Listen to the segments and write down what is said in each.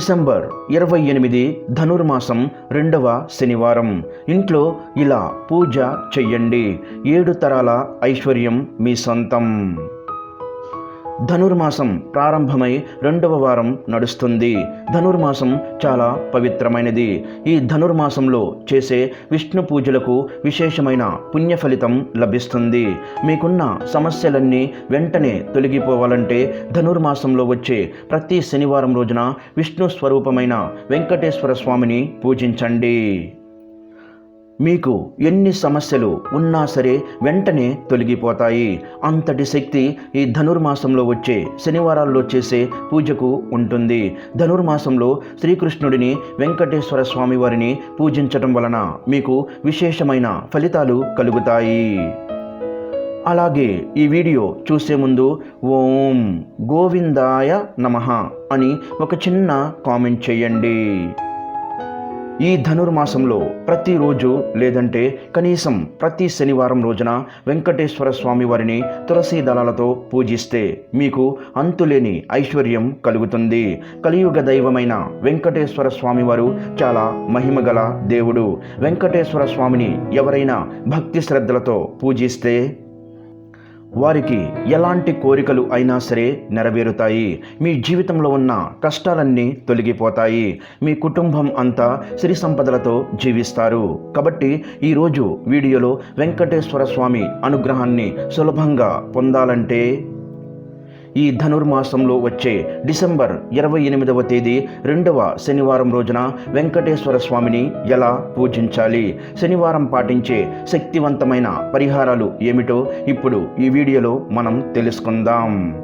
December ఇరవై ఎనిమిది ధనుర్మాసం రెండవ శనివారం. ఇంట్లో ఇలా పూజ చెయ్యండి. ఏడు తరాల ఐశ్వర్యం మీ సొంతం. ధనుర్మాసం ప్రారంభమై రెండవ వారం నడుస్తుంది. ధనుర్మాసం చాలా పవిత్రమైనది. ఈ ధనుర్మాసంలో చేసే విష్ణు పూజలకు విశేషమైన పుణ్య ఫలితం లభిస్తుంది. మీకున్న సమస్యలన్నీ వెంటనే తొలగిపోవాలంటే ధనుర్మాసంలో వచ్చే ప్రతి శనివారం రోజున విష్ణు స్వరూపమైన వెంకటేశ్వర స్వామిని పూజించండి. మీకు ఎన్ని సమస్యలు ఉన్నా సరే వెంటనే తొలగిపోతాయి. అంతటి శక్తి ఈ ధనుర్మాసంలో వచ్చే శనివారాల్లో చేసే పూజకు ఉంటుంది. ధనుర్మాసంలో శ్రీకృష్ణుడిని వెంకటేశ్వర స్వామి వారిని పూజించటం వలన మీకు విశేషమైన ఫలితాలు కలుగుతాయి. అలాగే ఈ వీడియో చూసే ముందు ఓం గోవిందాయ నమః అని ఒక చిన్న కామెంట్ చేయండి. ఈ ధనుర్మాసంలో ప్రతిరోజు లేదంటే కనీసం ప్రతి శనివారం రోజున వెంకటేశ్వర స్వామి వారిని తులసి దళాలతో పూజిస్తే మీకు అంతులేని ఐశ్వర్యం కలుగుతుంది. కలియుగ దైవమైన వెంకటేశ్వర స్వామి వారు చాలా మహిమగల దేవుడు. వెంకటేశ్వర స్వామిని ఎవరైనా భక్తి శ్రద్ధలతో పూజిస్తే వారికి ఎలాంటి కోరికలు అయినా సరే నెరవేరుతాయి. మీ జీవితంలో ఉన్న కష్టాలన్నీ తొలగిపోతాయి. మీ కుటుంబం అంతా సిరి సంపదలతో జీవిస్తారు. కాబట్టి ఈరోజు వీడియోలో వెంకటేశ్వర స్వామి అనుగ్రహాన్ని సులభంగా పొందాలంటే ఈ ధనుర్మాసంలో వచ్చే డిసెంబర్ ఇరవై ఎనిమిదవ తేదీ రెండవ శనివారం రోజున వెంకటేశ్వర స్వామిని ఎలా పూజించాలి? శనివారం పాటించే శక్తివంతమైన పరిహారాలు ఏమిటో ఇప్పుడు ఈ వీడియోలో మనం తెలుసుకుందాం.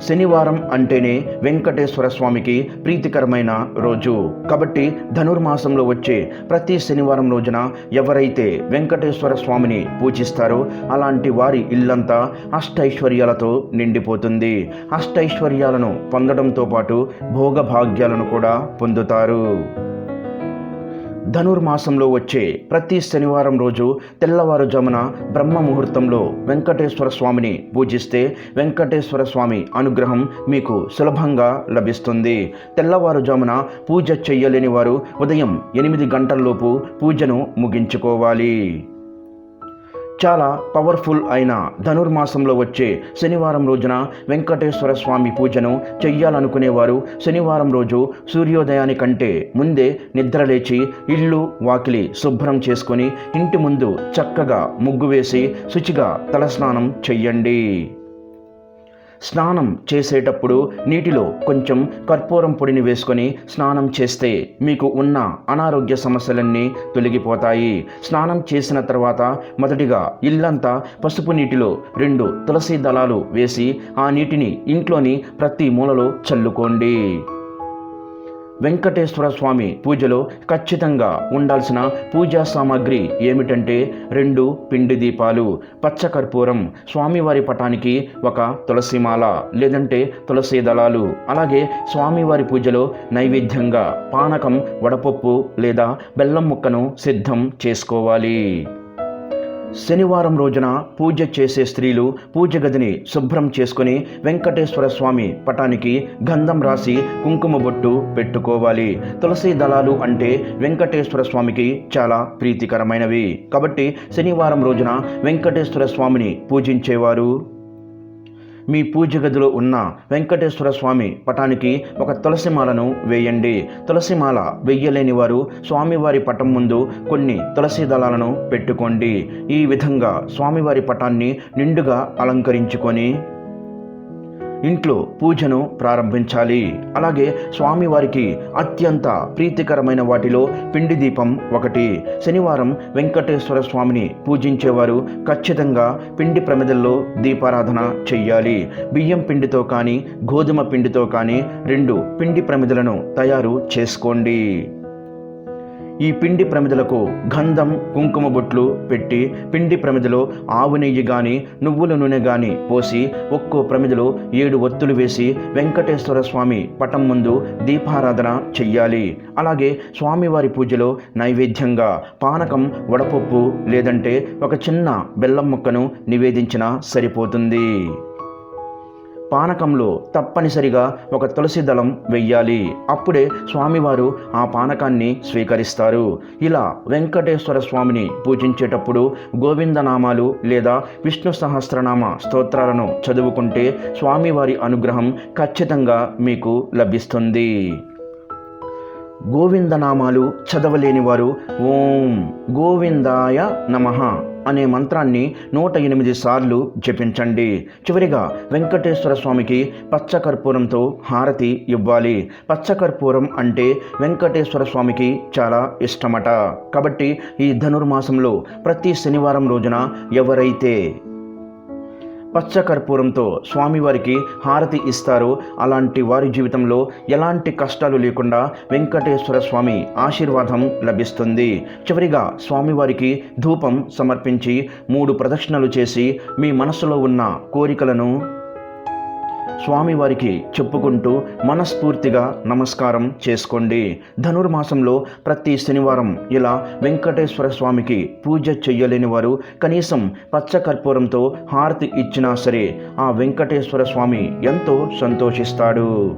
శనివారం అంటేనే వెంకటేశ్వర స్వామికి ప్రీతికరమైన రోజు. కాబట్టి ధనుర్మాసంలో వచ్చే ప్రతి శనివారం రోజున ఎవరైతే వెంకటేశ్వర స్వామిని పూజిస్తారో అలాంటి వారి ఇల్లంతా అష్టైశ్వర్యాలతో నిండిపోతుంది. అష్టైశ్వర్యాలను పొందడంతో పాటు భోగభాగ్యాలను కూడా పొందుతారు. ధనుర్మాసంలో వచ్చే ప్రతి శనివారం రోజు తెల్లవారుజామున బ్రహ్మ ముహూర్తంలో వెంకటేశ్వర స్వామిని పూజిస్తే వెంకటేశ్వర స్వామి అనుగ్రహం మీకు సులభంగా లభిస్తుంది. తెల్లవారుజామున పూజ చెయ్యలేని వారు ఉదయం ఎనిమిది గంటల్లోపు పూజను ముగించుకోవాలి. చాలా పవర్ఫుల్ అయిన ధనుర్మాసంలో వచ్చే శనివారం రోజున వెంకటేశ్వర స్వామి పూజను చెయ్యాలనుకునేవారు. శనివారం రోజు సూర్యోదయానికంటే ముందే నిద్రలేచి ఇల్లు వాకిలి శుభ్రం చేసుకొని ఇంటి ముందు చక్కగా ముగ్గు వేసి శుచిగా తలస్నానం చెయ్యండి. స్నానం చేసేటప్పుడు నీటిలో కొంచెం కర్పూరం పొడిని వేసుకొని స్నానం చేస్తే మీకు ఉన్న అనారోగ్య సమస్యలన్నీ తొలగిపోతాయి. స్నానం చేసిన తర్వాత మొదటిగా ఇల్లంతా పసుపు నీటిలో రెండు తులసి దళాలు వేసి ఆ నీటిని ఇంట్లోని ప్రతి మూలలో చల్లుకోండి. వెంకటేశ్వర స్వామి పూజలో ఖచ్చితంగా ఉండాల్సిన పూజా సామాగ్రి ఏమిటంటే రెండు పిండి దీపాలు పచ్చకర్పూరం స్వామివారి పటానికి ఒక తులసిమాల లేదంటే తులసి దళాలు. అలాగే స్వామివారి పూజలో నైవేద్యంగా పానకం వడపప్పు లేదా బెల్లం ముక్కను సిద్ధం చేసుకోవాలి. శనివారం రోజున పూజ చేసే స్త్రీలు పూజ గదిని శుభ్రం చేసుకుని వెంకటేశ్వర స్వామి పటానికి గంధం రాసి కుంకుమ బొట్టు పెట్టుకోవాలి. తులసి దళాలు అంటే వెంకటేశ్వర స్వామికి చాలా ప్రీతికరమైనవి. కాబట్టి శనివారం రోజున వెంకటేశ్వర స్వామిని పూజించేవారు మీ పూజ గదిలో ఉన్న వెంకటేశ్వర స్వామి పటానికి ఒక తులసిమాలను వేయండి. తులసిమాల వెయ్యలేని వారు స్వామివారి పటం ముందు కొన్ని తులసి దళాలను పెట్టుకోండి. ఈ విధంగా స్వామివారి పటాన్ని నిండుగా అలంకరించుకొని ఇంట్లో పూజను ప్రారంభించాలి. అలాగే స్వామివారికి అత్యంత ప్రీతికరమైన వాటిలో పిండి దీపం ఒకటి. శనివారం వెంకటేశ్వర స్వామిని పూజించేవారు ఖచ్చితంగా పిండి ప్రమిదల్లో దీపారాధన చెయ్యాలి. బియ్యం పిండితో కానీ గోధుమ పిండితో కానీ రెండు పిండి ప్రమిదలను తయారు చేసుకోండి. ఈ పిండి ప్రమిదలకు గంధం కుంకుమ బొట్లు పెట్టి పిండి ప్రమిదలో ఆవు నెయ్యి గాని నువ్వుల నూనె గాని పోసి ఒక్కో ప్రమిదలో ఏడు ఒత్తులు వేసి వెంకటేశ్వర స్వామి పటం ముందు దీపారాధన చెయ్యాలి. అలాగే స్వామివారి పూజలో నైవేద్యంగా పానకం వడపప్పు లేదంటే ఒక చిన్న బెల్లం ముక్కను నివేదించినా సరిపోతుంది. పానకంలో తప్పనిసరిగా ఒక తులసి దళం వెయ్యాలి. అప్పుడే స్వామివారు ఆ పానకాన్ని స్వీకరిస్తారు. ఇలా వెంకటేశ్వర స్వామిని పూజించేటప్పుడు గోవిందనామాలు లేదా విష్ణు సహస్రనామ స్తోత్రాలను చదువుకుంటే స్వామివారి అనుగ్రహం ఖచ్చితంగా మీకు లభిస్తుంది. గోవిందనామాలు చదవలేని వారు ఓం గోవిందాయ నమః అనే మంత్రాన్ని నూట ఎనిమిది సార్లు జపించండి. చివరిగా వెంకటేశ్వర స్వామికి పచ్చకర్పూరంతో హారతి ఇవ్వాలి. పచ్చకర్పూరం అంటే వెంకటేశ్వర స్వామికి చాలా ఇష్టమట. కాబట్టి ఈ ధనుర్మాసంలో ప్రతి శనివారం రోజున ఎవరైతే పచ్చకర్పూరంతో స్వామివారికి హారతి ఇస్తారు. అలాంటి వారి జీవితంలో ఎలాంటి కష్టాలు లేకుండా వెంకటేశ్వర స్వామి ఆశీర్వాదం లభిస్తుంది. చివరిగా స్వామివారికి ధూపం సమర్పించి మూడు ప్రదక్షిణలు చేసి మీ మనసులో ఉన్న కోరికలను స్వామివారికి చెప్పుకుంటూ మనస్ఫూర్తిగా నమస్కారం చేసుకోండి. ధనుర్మాసంలో ప్రతి శనివారం ఇలా వెంకటేశ్వర స్వామికి పూజ చెయ్యలేని వారు కనీసం పచ్చకర్పూరంతో హారతి ఇచ్చినా సరే ఆ వెంకటేశ్వర స్వామి ఎంతో సంతోషిస్తాడు.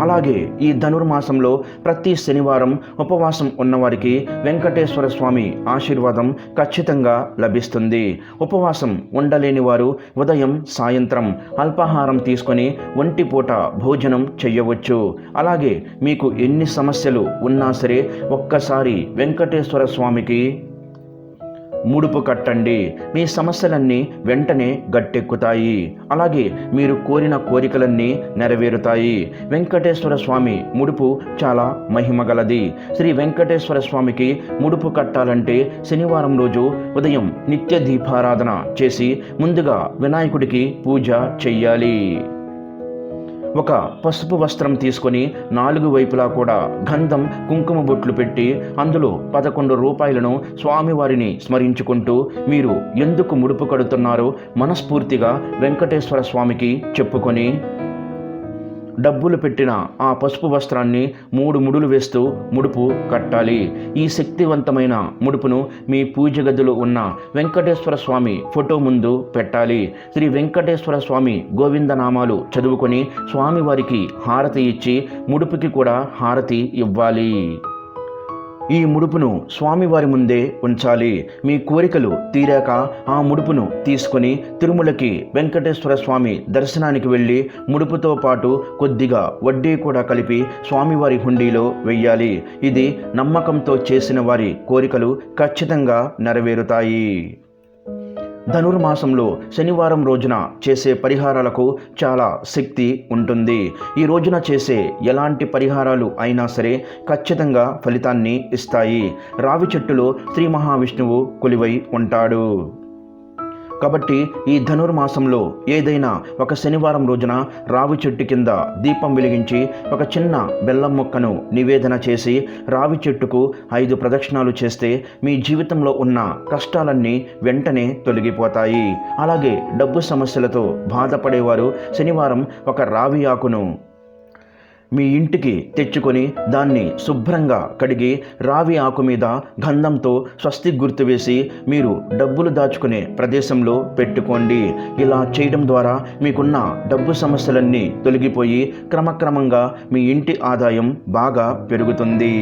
అలాగే ఈ ధనుర్మాసంలో ప్రతి శనివారం ఉపవాసం ఉన్నవారికి వెంకటేశ్వర స్వామి ఆశీర్వాదం ఖచ్చితంగా లభిస్తుంది. ఉపవాసం ఉండలేని వారు ఉదయం సాయంత్రం అల్పాహారం తీసుకొని ఒంటిపూట భోజనం చెయ్యవచ్చు. అలాగే మీకు ఎన్ని సమస్యలు ఉన్నా సరే ఒక్కసారి వెంకటేశ్వర స్వామికి ముడుపు కట్టండి. మీ సమస్యలన్నీ వెంటనే గట్టెక్కుతాయి. అలాగే మీరు కోరిన కోరికలన్నీ నెరవేరుతాయి. వెంకటేశ్వర స్వామి ముడుపు చాలా మహిమగలది శ్రీ వెంకటేశ్వర స్వామికి ముడుపు కట్టాలంటే శనివారం రోజు ఉదయం నిత్య దీపారాధన చేసి ముందుగా వినాయకుడికి పూజ చెయ్యాలి. ఒక పసుపు వస్త్రం తీసుకొని నాలుగు వైపులా కూడా గంధం కుంకుమ బొట్లు పెట్టి అందులో పదకొండు రూపాయలను స్వామివారిని స్మరించుకుంటూ మీరు ఎందుకు ముడుపు కడుతున్నారో మనస్ఫూర్తిగా వెంకటేశ్వర స్వామికి చెప్పుకొని డబ్బులు పెట్టిన ఆ పసుపు వస్త్రాన్ని మూడు ముడులు వేస్తూ ముడుపు కట్టాలి. ఈ శక్తివంతమైన ముడుపును మీ పూజ గదిలో ఉన్న వెంకటేశ్వర స్వామి ఫోటో ముందు పెట్టాలి. శ్రీ వెంకటేశ్వర స్వామి గోవిందనామాలు చదువుకొని స్వామివారికి హారతి ఇచ్చి ముడుపుకి కూడా హారతి ఇవ్వాలి. ఈ ముడుపును స్వామివారి ముందే ఉంచాలి. మీ కోరికలు తీరాక ఆ ముడుపును తీసుకొని తిరుమలకి వెంకటేశ్వర స్వామి దర్శనానికి వెళ్ళి ముడుపుతో పాటు కొద్దిగా వడ్డీ కూడా కలిపి స్వామివారి హుండీలో వెయ్యాలి. ఇది నమ్మకంతో చేసిన వారి కోరికలు ఖచ్చితంగా నెరవేరుతాయి. ధనుర్మాసంలో శనివారం రోజున చేసే పరిహారాలకు చాలా శక్తి ఉంటుంది. ఈ రోజున చేసే ఎలాంటి పరిహారాలు అయినా సరే ఖచ్చితంగా ఫలితాన్ని ఇస్తాయి. రావి చెట్టులో శ్రీ మహావిష్ణువు కొలివై ఉంటాడు. కాబట్టి ఈ ధనుర్మాసంలో ఏదైనా ఒక శనివారం రోజున రావి చెట్టు కింద దీపం వెలిగించి ఒక చిన్న బెల్లం మొక్కను నివేదన చేసి రావి చెట్టుకు ఐదు ప్రదక్షిణాలు చేస్తే మీ జీవితంలో ఉన్న కష్టాలన్నీ వెంటనే తొలగిపోతాయి. అలాగే డబ్బు సమస్యలతో బాధపడేవారు శనివారం ఒక రావి ఆకును మీ ఇంటికి తెచ్చుకొని దాన్ని శుభ్రంగా కడిగి రావి ఆకు మీద గంధంతో స్వస్తి గుర్తు వేసి మీరు డబ్బులు దాచుకునే ప్రదేశంలో పెట్టుకోండి. ఇలా చేయడం ద్వారా మీకున్న డబ్బు సమస్యలన్నీ తొలగిపోయి క్రమక్రమంగా మీ ఇంటి ఆదాయం బాగా పెరుగుతుంది.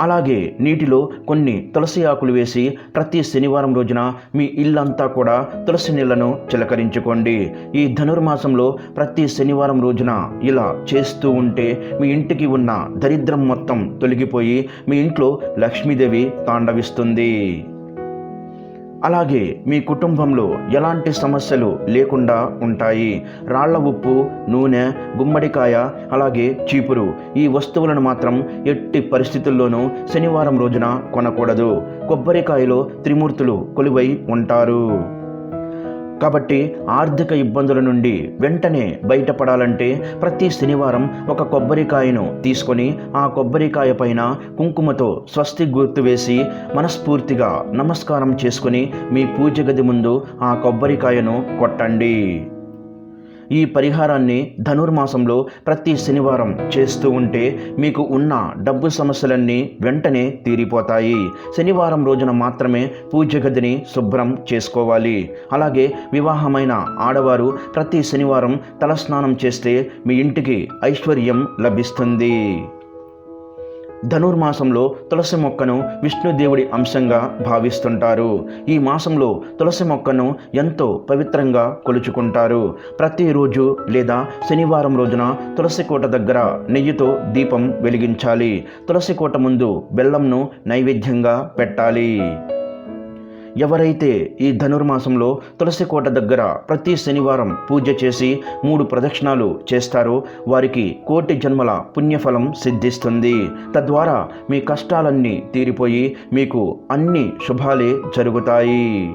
అలాగే నీటిలో కొన్ని తులసి ఆకులు వేసి ప్రతి శనివారం రోజున మీ ఇల్లంతా కూడా తులసి నీళ్ళను చిలకరించుకోండి. ఈ ధనుర్మాసంలో ప్రతి శనివారం రోజున ఇలా చేస్తూ ఉంటే మీ ఇంటికి ఉన్న దరిద్రం మొత్తం తొలగిపోయి మీ ఇంట్లో లక్ష్మీదేవి తాండవిస్తుంది. అలాగే మీ కుటుంబంలో ఎలాంటి సమస్యలు లేకుండా ఉంటాయి? రాళ్ళ ఉప్పు నూనె గుమ్మడికాయ అలాగే చీపురు ఈ వస్తువులను మాత్రం ఎట్టి పరిస్థితుల్లోనూ శనివారం రోజున కొనకూడదు. కొబ్బరికాయలో త్రిమూర్తులు కొలువై ఉంటారు. కాబట్టి ఆర్థిక ఇబ్బందుల నుండి వెంటనే బయటపడాలంటే ప్రతి శనివారం ఒక కొబ్బరికాయను తీసుకొని ఆ కొబ్బరికాయ పైన కుంకుమతో స్వస్తి గుర్తు వేసి మనస్ఫూర్తిగా నమస్కారం చేసుకుని మీ పూజ గది ముందు ఆ కొబ్బరికాయను కొట్టండి. ఈ పరిహారాన్ని ధనుర్మాసంలో ప్రతి శనివారం చేస్తూ ఉంటే మీకు ఉన్న డబ్బు సమస్యలన్నీ వెంటనే తీరిపోతాయి. శనివారం రోజున మాత్రమే పూజ గదిని శుభ్రం చేసుకోవాలి. అలాగే వివాహమైన ఆడవారు ప్రతి శనివారం తలస్నానం చేస్తే మీ ఇంటికి ఐశ్వర్యం లభిస్తుంది. ధనుర్మాసంలో తులసి మొక్కను విష్ణుదేవుడి అంశంగా భావిస్తుంటారు. ఈ మాసంలో తులసి మొక్కను ఎంతో పవిత్రంగా కొలుచుకుంటారు. ప్రతిరోజు లేదా శనివారం రోజున తులసి కోట దగ్గర నెయ్యితో దీపం వెలిగించాలి. తులసి కోట ముందు బెల్లంను నైవేద్యంగా పెట్టాలి. ఎవరైతే ఈ ధనుర్మాసంలో తులసి కోట దగ్గర ప్రతి శనివారం పూజ చేసి మూడు ప్రదక్షిణాలు చేస్తారో వారికి కోటి జన్మల పుణ్యఫలం సిద్ధిస్తుంది. తద్వారా మీ కష్టాలన్నీ తీరిపోయి మీకు అన్ని శుభాలే జరుగుతాయి.